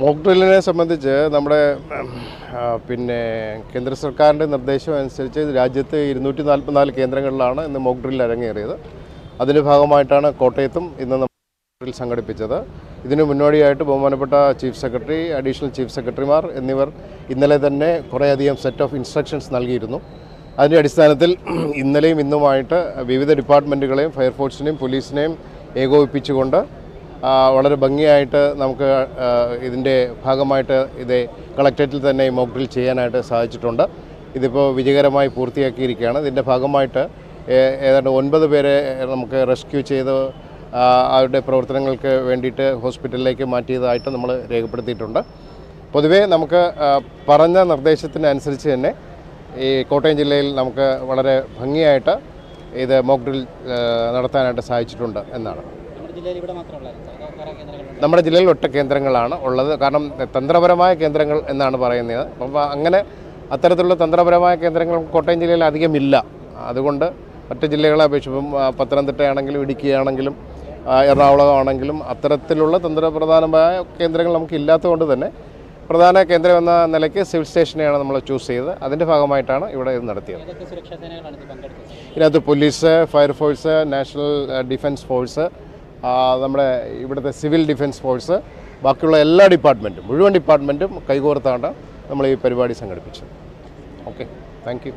Mock ഡ്രില്ലിനെ സംബന്ധിച്ച് നമ്മുടെ പിന്നെ കേന്ദ്ര സർക്കാരിന്റെ നിർദ്ദേശം അനുസരിച്ച് രാജ്യത്ത് ഇരുന്നൂറ്റി നാൽപ്പത്തിനാല് കേന്ദ്രങ്ങളിലാണ് ഇന്ന് മോക്ക് ഡ്രിൽ അരങ്ങേറിയത്. അതിന്റെ ഭാഗമായിട്ടാണ് കോട്ടയത്തും ഇന്ന് ഡ്രിൽ സംഘടിപ്പിച്ചത്. ഇതിനു മുന്നോടിയായിട്ട് ബഹുമാനപ്പെട്ട ചീഫ് സെക്രട്ടറി അഡീഷണൽ ചീഫ് സെക്രട്ടറിമാർ എന്നിവർ ഇന്നലെ തന്നെ കുറേയധികം സെറ്റ് ഓഫ് ഇൻസ്ട്രക്ഷൻസ് നൽകിയിരുന്നു. അതിന്റെ അടിസ്ഥാനത്തിൽ ഇന്നലെയും ഇന്നുമായിട്ട് വിവിധ ഡിപ്പാർട്ട്മെന്റുകളെയും ഫയർഫോഴ്സിനെയും പോലീസിനെയും ഏകോപിപ്പിച്ചുകൊണ്ട് വളരെ ഭംഗിയായിട്ട് നമുക്ക് ഇതിന്റെ ഭാഗമായിട്ട് ഇത് കളക്ടറേറ്റിൽ തന്നെ മോക്ക് ഡ്രിൽ ചെയ്യാനായിട്ട് സാധിച്ചിട്ടുണ്ട്. ഇതിപ്പോൾ വിജയകരമായി പൂർത്തിയാക്കിയിരിക്കുകയാണ്. ഇതിന്റെ ഭാഗമായിട്ട് ഏതാണ്ട് ഒൻപത് പേരെ നമുക്ക് റെസ്ക്യൂ ചെയ്ത് അവരുടെ പ്രവർത്തനങ്ങൾക്ക് വേണ്ടിയിട്ട് ഹോസ്പിറ്റലിലേക്ക് മാറ്റിയതായിട്ട് നമ്മൾ രേഖപ്പെടുത്തിയിട്ടുണ്ട്. പൊതുവേ നമുക്ക് പറഞ്ഞ നിർദ്ദേശത്തിനനുസരിച്ച് തന്നെ ഈ കോട്ടയം ജില്ലയിൽ നമുക്ക് വളരെ ഭംഗിയായിട്ട് ഇത് മോക്ക് ഡ്രിൽ നടത്താനായിട്ട് സാധിച്ചിട്ടുണ്ട് എന്നാണ്. നമ്മുടെ ജില്ലയിൽ ഒറ്റ കേന്ദ്രങ്ങളാണ് ഉള്ളത്. കാരണം തന്ത്രപരമായ കേന്ദ്രങ്ങൾ എന്നാണ് പറയുന്നത്. അപ്പോൾ അങ്ങനെ അത്തരത്തിലുള്ള തന്ത്രപരമായ കേന്ദ്രങ്ങൾ കോട്ടയം ജില്ലയിൽ അധികമില്ല. അതുകൊണ്ട് മറ്റ് ജില്ലകളെ അപേക്ഷിച്ച് പത്തനംതിട്ടയാണെങ്കിലും ഇടുക്കിയാണെങ്കിലും എറണാകുളമാണെങ്കിലും അത്തരത്തിലുള്ള തന്ത്രപ്രധാനമായ കേന്ദ്രങ്ങൾ നമുക്ക് ഇല്ലാത്തതുകൊണ്ട് തന്നെ പ്രധാന കേന്ദ്രം എന്ന നിലയ്ക്ക് സിവിൽ സ്റ്റേഷനെയാണ് നമ്മൾ ചൂസ് ചെയ്തത്. അതിന്റെ ഭാഗമായിട്ടാണ് ഇവിടെ ഇത് നടത്തിയത്. ഇതിനകത്ത് police fire force national defence force നമ്മുടെ ഇവിടുത്തെ സിവിൽ ഡിഫൻസ് ഫോഴ്സ് ബാക്കിയുള്ള എല്ലാ ഡിപ്പാർട്ട്മെന്റും മുഴുവൻ ഡിപ്പാർട്ട്മെന്റും കൈകോർത്താണ് നമ്മൾ ഈ പരിപാടി സംഘടിപ്പിച്ചത് ഓക്കെ താങ്ക് യു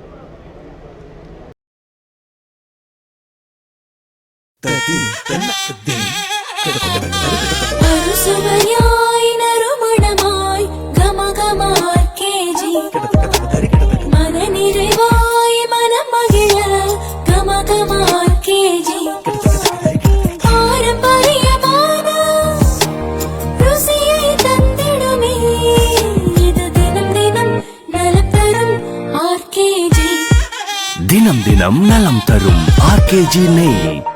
தினம் தினம் நலம் தரும் ஆர்கேஜி நெய்.